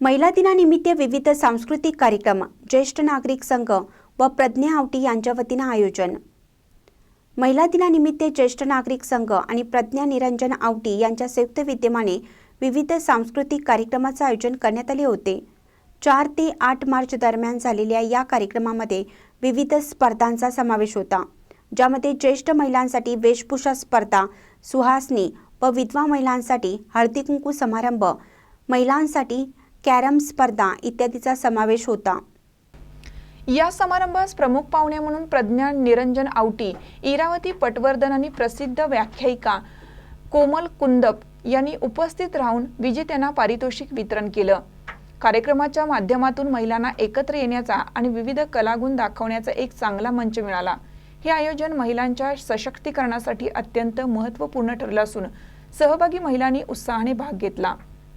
महिला दिनानिमित्त विविध सांस्कृतिक कार्यक्रम ज्येष्ठ नागरिक संघ व प्रज्ञा आवटी यांच्या वतीनं आयोजन. महिला दिनानिमित्त ज्येष्ठ नागरिक संघ आणि प्रज्ञा निरंजन आवटी यांच्या संयुक्त विद्यमाने विविध सांस्कृतिक कार्यक्रमाचं आयोजन करण्यात आले होते. चार ते आठ मार्च दरम्यान झालेल्या या कार्यक्रमामध्ये विविध स्पर्धांचा समावेश होता ज्यामध्ये ज्येष्ठ महिलांसाठी वेशभूषा स्पर्धा सुहासनी व विधवा महिलांसाठी हळदी कुंकू समारंभ महिलांसाठी कॅरम स्पर्धा इत्यादीचा समावेश होता. या समारंभास प्रमुख पाहुणे म्हणून प्रज्ञा निरंजन आवटी इरावती पटवर्धन आणि प्रसिद्ध व्याख्यायिका कोमल कुंदप यांनी उपस्थित राहून विजेत्यांना पारितोषिक वितरण केलं. कार्यक्रमाच्या माध्यमातून महिलांना एकत्र येण्याचा आणि विविध कलागुण दाखवण्याचा एक चांगला मंच मिळाला. हे आयोजन महिलांच्या सशक्तीकरणासाठी अत्यंत महत्त्वपूर्ण ठरलं असून सहभागी महिलांनी उत्साहाने भाग घेतला.